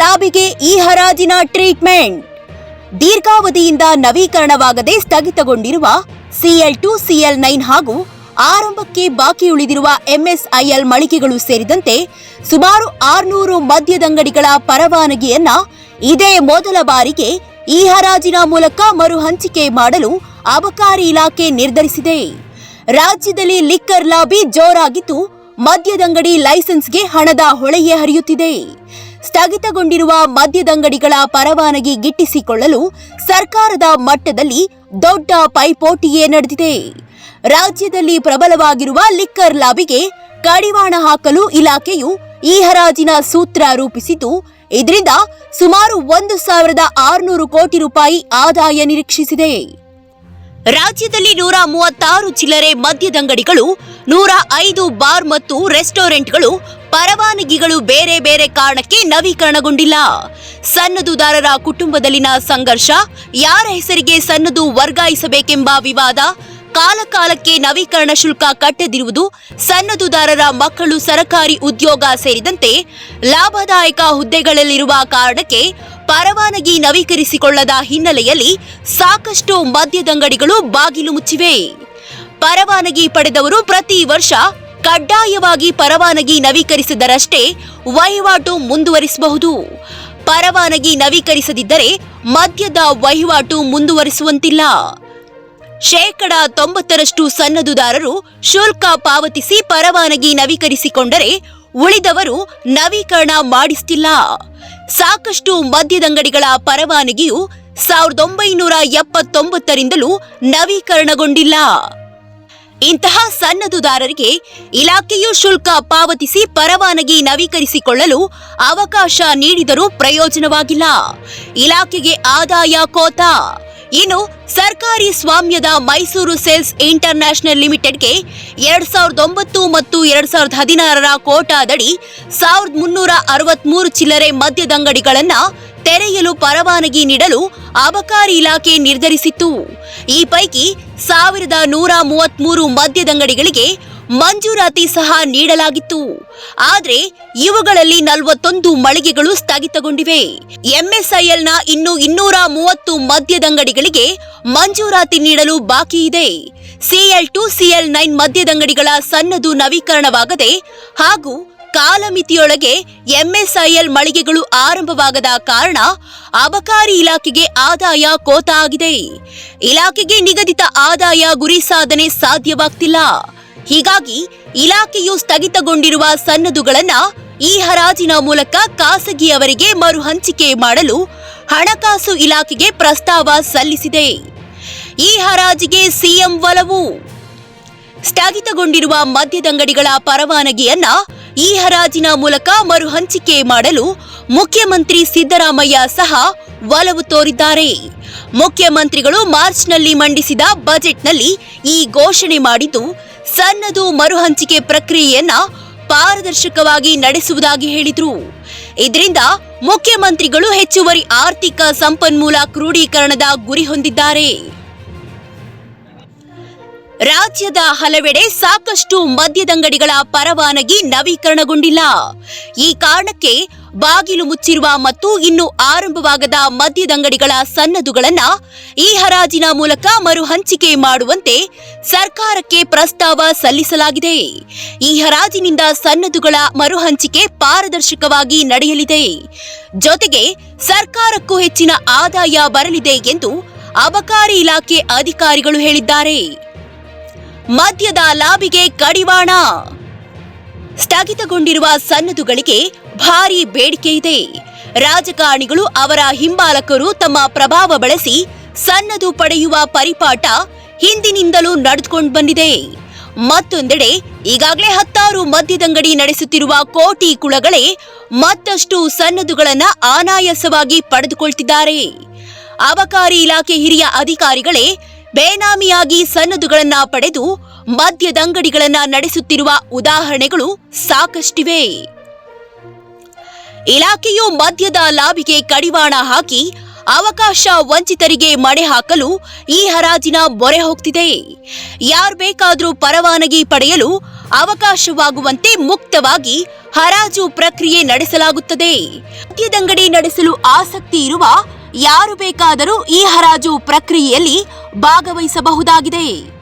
ಲಾಬಿಗೆ ಈ ಹರಾಜಿನ ಟ್ರೀಟ್ಮೆಂಟ್. ದೀರ್ಘಾವಧಿಯಿಂದ ನವೀಕರಣವಾಗದೆ ಸ್ಥಗಿತಗೊಂಡಿರುವ ಸಿಎಲ್ ಟು ಸಿಎಲ್ ನೈನ್ ಹಾಗೂ ಆರಂಭಕ್ಕೆ ಬಾಕಿ ಉಳಿದಿರುವ ಎಂಎಸ್ಐಎಲ್ ಮಳಿಗೆಗಳು ಸೇರಿದಂತೆ ಸುಮಾರು ಆರುನೂರು ಮದ್ಯದಂಗಡಿಗಳ ಪರವಾನಗಿಯನ್ನ ಇದೇ ಮೊದಲ ಬಾರಿಗೆ ಈ ಹರಾಜಿನ ಮೂಲಕ ಮರು ಹಂಚಿಕೆ ಮಾಡಲು ಅಬಕಾರಿ ಇಲಾಖೆ ನಿರ್ಧರಿಸಿದೆ. ರಾಜ್ಯದಲ್ಲಿ ಲಿಕ್ಕರ್ ಲಾಬಿ ಜೋರಾಗಿದ್ದು ಮದ್ಯದಂಗಡಿ ಲೈಸೆನ್ಸ್ಗೆ ಹಣದ ಹೊಳೆಯೇ ಹರಿಯುತ್ತಿದೆ. ಸ್ಥಗಿತಗೊಂಡಿರುವ ಮದ್ಯದಂಗಡಿಗಳ ಪರವಾನಗಿ ಗಿಟ್ಟಿಸಿಕೊಳ್ಳಲು ಸರ್ಕಾರದ ಮಟ್ಟದಲ್ಲಿ ದೊಡ್ಡ ಪೈಪೋಟಿಯೇ ನಡೆದಿದೆ. ರಾಜ್ಯದಲ್ಲಿ ಪ್ರಬಲವಾಗಿರುವ ಲಿಕ್ಕರ್ ಲಾಬಿಗೆ ಕಡಿವಾಣ ಹಾಕಲು ಇಲಾಖೆಯು ಈ ಹರಾಜಿನ ಸೂತ್ರ ರೂಪಿಸಿದ್ದು, ಇದರಿಂದ ಸುಮಾರು ಒಂದು ಸಾವಿರದ ಆರುನೂರು ಕೋಟಿ ರೂಪಾಯಿ ಆದಾಯ ನಿರೀಕ್ಷಿಸಿದೆ. ರಾಜ್ಯದಲ್ಲಿ ನೂರ ಮೂವತ್ತಾರು ಚಿಲ್ಲರೆ ಮದ್ಯದಂಗಡಿಗಳು ನೂರ ಐದು ಬಾರ್ ಮತ್ತು ರೆಸ್ಟೋರೆಂಟ್ಗಳು ಪರವಾನಗಿಗಳು ಬೇರೆ ಬೇರೆ ಕಾರಣಕ್ಕೆ ನವೀಕರಣಗೊಂಡಿಲ್ಲ. ಸನ್ನದುದಾರರ ಕುಟುಂಬದಲ್ಲಿನ ಸಂಘರ್ಷ, ಯಾರ ಹೆಸರಿಗೆ ಸನ್ನದು ವರ್ಗಾಯಿಸಬೇಕೆಂಬ ವಿವಾದ ಕಾಲಕಾಲಕ್ಕೆ ನವೀಕರಣ ಶುಲ್ಕ ಕಟ್ಟದಿರುವುದು ಸನ್ನದುದಾರರ ಮಕ್ಕಳು ಸರಕಾರಿ ಉದ್ಯೋಗ ಸೇರಿದಂತೆ ಲಾಭದಾಯಕ ಹುದ್ದೆಗಳಲ್ಲಿರುವ ಕಾರಣಕ್ಕೆ ಪರವಾನಗಿ ನವೀಕರಿಸಿಕೊಳ್ಳದ ಹಿನ್ನೆಲೆಯಲ್ಲಿ ಸಾಕಷ್ಟು ಮದ್ಯದಂಗಡಿಗಳು ಬಾಗಿಲು ಮುಚ್ಚಿವೆ. ಪರವಾನಗಿ ಪಡೆದವರು ಪ್ರತಿ ವರ್ಷ ಕಡ್ಡಾಯವಾಗಿ ಪರವಾನಗಿ ನವೀಕರಿಸಿದರಷ್ಟೇ ವಹಿವಾಟು ಮುಂದುವರಿಸಬಹುದು. ಪರವಾನಗಿ ನವೀಕರಿಸದಿದ್ದರೆ ಮದ್ಯದ ವಹಿವಾಟು ಮುಂದುವರಿಸುವಂತಿಲ್ಲ. ಶೇಕಡ ತೊಂಬತ್ತರಷ್ಟು ಸನ್ನದುದಾರರು ಶುಲ್ಕ ಪಾವತಿಸಿ ಪರವಾನಗಿ ನವೀಕರಿಸಿಕೊಂಡರೆ ಉಳಿದವರು ನವೀಕರಣ ಮಾಡಿಸ್ತಿಲ್ಲ. ಸಾಕಷ್ಟು ಮದ್ಯದಂಗಡಿಗಳ ಪರವಾನಗಿಯು ಸಾವಿರದ ಒಂಬೈನೂರ ಎಪ್ಪತ್ತೊಂಬತ್ತರಿಂದಲೂ ನವೀಕರಣಗೊಂಡಿಲ್ಲ. ಇಂತಹ ಸನ್ನದುದಾರರಿಗೆ ಇಲಾಖೆಯು ಶುಲ್ಕ ಪಾವತಿಸಿ ಪರವಾನಗಿ ನವೀಕರಿಸಿಕೊಳ್ಳಲು ಅವಕಾಶ ನೀಡಿದರೂ ಪ್ರಯೋಜನವಾಗಿಲ್ಲ. ಇಲಾಖೆಗೆ ಆದಾಯ ಕೋತ. ಇನ್ನು ಸರ್ಕಾರಿ ಸ್ವಾಮ್ಯದ ಮೈಸೂರು ಸೇಲ್ಸ್ ಇಂಟರ್ ನ್ಯಾಷನಲ್ ಲಿಮಿಟೆಡ್ಗೆ ಎರಡ್ ಸಾವಿರದ ಒಂಬತ್ತು ಮತ್ತು ಎರಡ್ ಸಾವಿರದ ಹದಿನಾರರ ಕೋಟಾದಡಿ ಸಾವಿರದ ಮುನ್ನೂರ ಅರವತ್ಮೂರು ಚಿಲ್ಲರೆ ಮದ್ಯದಂಗಡಿಗಳನ್ನು ತೆರೆಯಲು ಪರವಾನಗಿ ನೀಡಲು ಅಬಕಾರಿ ಇಲಾಖೆ ನಿರ್ಧರಿಸಿತ್ತು. ಈ ಪೈಕಿ ಸಾವಿರದ ನೂರ ಮೂವತ್ಮೂರು ಮದ್ಯದಂಗಡಿಗಳಿಗೆ ಮಂಜೂರಾತಿ ಸಹ ನೀಡಲಾಗಿತ್ತು. ಆದರೆ ಇವುಗಳಲ್ಲಿ ನಲವತ್ತೊಂದು ಮಳಿಗೆಗಳು ಸ್ಥಗಿತಗೊಂಡಿವೆ. ಎಂಎಸ್ಐಎಲ್ನ ಇನ್ನು ಇನ್ನೂರ ಮೂವತ್ತು ಮದ್ಯದಂಗಡಿಗಳಿಗೆ ಮಂಜೂರಾತಿ ನೀಡಲು ಬಾಕಿ ಇದೆ. ಸಿಎಲ್ ಟು ಸಿಎಲ್ ನೈನ್ ಮದ್ಯದಂಗಡಿಗಳ ಸನ್ನದು ನವೀಕರಣವಾಗದೆ ಹಾಗೂ ಕಾಲಮಿತಿಯೊಳಗೆ ಎಂಎಸ್ಐಎಲ್ ಮಳಿಗೆಗಳು ಆರಂಭವಾಗದ ಕಾರಣ ಅಬಕಾರಿ ಇಲಾಖೆಗೆ ಆದಾಯ ಕೋತ ಆಗಿದೆ. ಇಲಾಖೆಗೆ ನಿಗದಿತ ಆದಾಯ ಗುರಿ ಸಾಧನೆ ಸಾಧ್ಯವಾಗ್ತಿಲ್ಲ. ಹೀಗಾಗಿ ಇಲಾಖೆಯು ಸ್ಥಗಿತಗೊಂಡಿರುವ ಸನ್ನದುಗಳನ್ನು ಈ ಹರಾಜಿನ ಮೂಲಕ ಖಾಸಗಿಯವರಿಗೆ ಮರು ಹಂಚಿಕೆ ಮಾಡಲು ಹಣಕಾಸು ಇಲಾಖೆಗೆ ಪ್ರಸ್ತಾವ ಸಲ್ಲಿಸಿದೆ. ಈ ಹರಾಜಿಗೆ ಸಿಎಂ ಒಲವು. ಸ್ಥಗಿತಗೊಂಡಿರುವ ಮದ್ಯದಂಗಡಿಗಳ ಪರವಾನಗಿಯನ್ನ ಈ ಹರಾಜಿನ ಮೂಲಕ ಮರು ಹಂಚಿಕೆ ಮಾಡಲು ಮುಖ್ಯಮಂತ್ರಿ ಸಿದ್ದರಾಮಯ್ಯ ಸಹ ಒಲವು ತೋರಿದ್ದಾರೆ. ಮುಖ್ಯಮಂತ್ರಿಗಳು ಮಾರ್ಚ್ನಲ್ಲಿ ಮಂಡಿಸಿದ ಬಜೆಟ್ನಲ್ಲಿ ಈ ಘೋಷಣೆ ಮಾಡಿದ್ದು ಸನ್ನದು ಮರುಹಂಚಿಕೆ ಪ್ರಕ್ರಿಯೆಯನ್ನ ಪಾರದರ್ಶಕವಾಗಿ ನಡೆಸುವುದಾಗಿ ಹೇಳಿದರು. ಇದರಿಂದ ಮುಖ್ಯಮಂತ್ರಿಗಳು ಹೆಚ್ಚುವರಿ ಆರ್ಥಿಕ ಸಂಪನ್ಮೂಲ ಕ್ರೋಢೀಕರಣದ ಗುರಿ ಹೊಂದಿದ್ದಾರೆ. ರಾಜ್ಯದ ಹಲವೆಡೆ ಸಾಕಷ್ಟು ಮದ್ಯದಂಗಡಿಗಳ ಪರವಾನಗಿ ನವೀಕರಣಗೊಂಡಿಲ್ಲ. ಈ ಕಾರಣಕ್ಕೆ ಬಾಗಿಲು ಮುಚ್ಚಿರುವ ಮತ್ತು ಇನ್ನೂ ಆರಂಭವಾಗದ ಮದ್ಯದಂಗಡಿಗಳ ಸನ್ನದುಗಳನ್ನ ಈ ಹರಾಜಿನ ಮೂಲಕ ಮರು ಹಂಚಿಕೆ ಮಾಡುವಂತೆ ಸರ್ಕಾರಕ್ಕೆ ಪ್ರಸ್ತಾವ ಸಲ್ಲಿಸಲಾಗಿದೆ. ಈ ಹರಾಜಿನಿಂದ ಸನ್ನದುಗಳ ಮರು ಹಂಚಿಕೆ ಪಾರದರ್ಶಕವಾಗಿ ನಡೆಯಲಿದೆ. ಜೊತೆಗೆ ಸರ್ಕಾರಕ್ಕೂ ಹೆಚ್ಚಿನ ಆದಾಯ ಬರಲಿದೆ ಎಂದು ಅಬಕಾರಿ ಇಲಾಖೆ ಅಧಿಕಾರಿಗಳು ಹೇಳಿದ್ದಾರೆ. ಮದ್ಯದ ಲಾಭಿಗೆ ಕಡಿವಾಣ. ಸ್ಥಗಿತಗೊಂಡಿರುವ ಸನ್ನದುಗಳಿಗೆ ಭಾರಿ ಬೇಡಿಕೆ ಇದೆ. ರಾಜಕಾರಣಿಗಳು ಅವರ ಹಿಂಬಾಲಕರು ತಮ್ಮ ಪ್ರಭಾವ ಬಳಸಿ ಸನ್ನದು ಪಡೆಯುವ ಪರಿಪಾಠ ಹಿಂದಿನಿಂದಲೂ ನಡೆದುಕೊಂಡು ಬಂದಿದೆ. ಮತ್ತೊಂದೆಡೆ ಈಗಾಗಲೇ ಹತ್ತಾರು ಮದ್ಯದಂಗಡಿ ನಡೆಸುತ್ತಿರುವ ಕೋಟಿ ಕುಳಗಳೇ ಮತ್ತಷ್ಟು ಸನ್ನದುಗಳನ್ನು ಅನಾಯಾಸವಾಗಿ ಪಡೆದುಕೊಳ್ತಿದ್ದಾರೆ. ಅಬಕಾರಿ ಇಲಾಖೆ ಹಿರಿಯ ಅಧಿಕಾರಿಗಳೇ ಬೇನಾಮಿಯಾಗಿ ಸನ್ನದುಗಳನ್ನ ಪಡೆದು ಮದ್ಯದಂಗಡಿಗಳನ್ನ ನಡೆಸುತ್ತಿರುವ ಉದಾಹರಣೆಗಳು ಸಾಕಷ್ಟಿವೆ. ಇಲಾಖೆಯು ಮದ್ಯದ ಲಾಭಿಗೆ ಕಡಿವಾಣ ಹಾಕಿ ಅವಕಾಶ ವಂಚಿತರಿಗೆ ಮಣೆ ಹಾಕಲು ಈ ಹರಾಜಿನ ಮೊರೆ ಹೋಗ್ತಿದೆ. ಯಾರು ಬೇಕಾದರೂ ಪರವಾನಗಿ ಪಡೆಯಲು ಅವಕಾಶವಾಗುವಂತೆ ಮುಕ್ತವಾಗಿ ಹರಾಜು ಪ್ರಕ್ರಿಯೆ ನಡೆಸಲಾಗುತ್ತದೆ. ಮದ್ಯದಂಗಡಿ ನಡೆಸಲು ಆಸಕ್ತಿ ಇರುವ ಯಾರು ಬೇಕಾದರೂ ಈ ಹರಾಜು ಪ್ರಕ್ರಿಯೆಯಲ್ಲಿ ಭಾಗವಹಿಸಬಹುದಾಗಿದೆ.